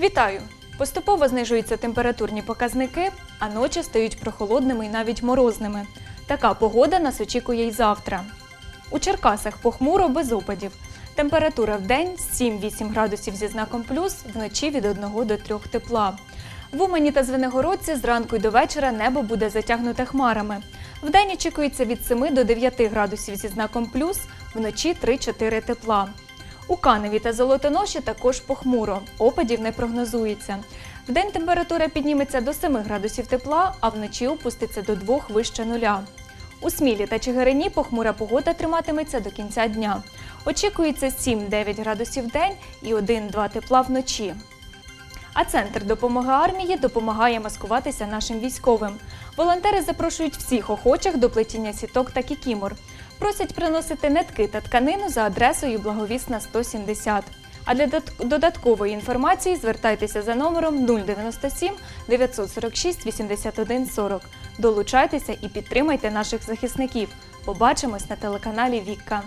Вітаю! Поступово знижуються температурні показники, а ночі стають прохолодними і навіть морозними. Така погода нас очікує й завтра. У Черкасах похмуро без опадів. Температура в день 7-8 градусів зі знаком плюс, вночі від 1 до 3 тепла. В Умані та Звенигородці зранку й до вечора небо буде затягнуте хмарами. Вдень очікується від 7 до 9 градусів зі знаком плюс, вночі 3-4 тепла. У Каневі та Золотоноші також похмуро, опадів не прогнозується. Вдень температура підніметься до 7 градусів тепла, а вночі опуститься до 2 вище нуля. У Смілі та Чигирині похмура погода триматиметься до кінця дня. Очікується 7-9 градусів в день і 1-2 тепла вночі. А центр допомоги армії допомагає маскуватися нашим військовим. Волонтери запрошують всіх охочих до плетіння сіток та кікімор. Просять приносити нитки та тканину за адресою Благовісна 170. А для додат- додаткової інформації звертайтеся за номером 097 946 81 40. Долучайтеся і підтримайте наших захисників. Побачимось на телеканалі Вікка.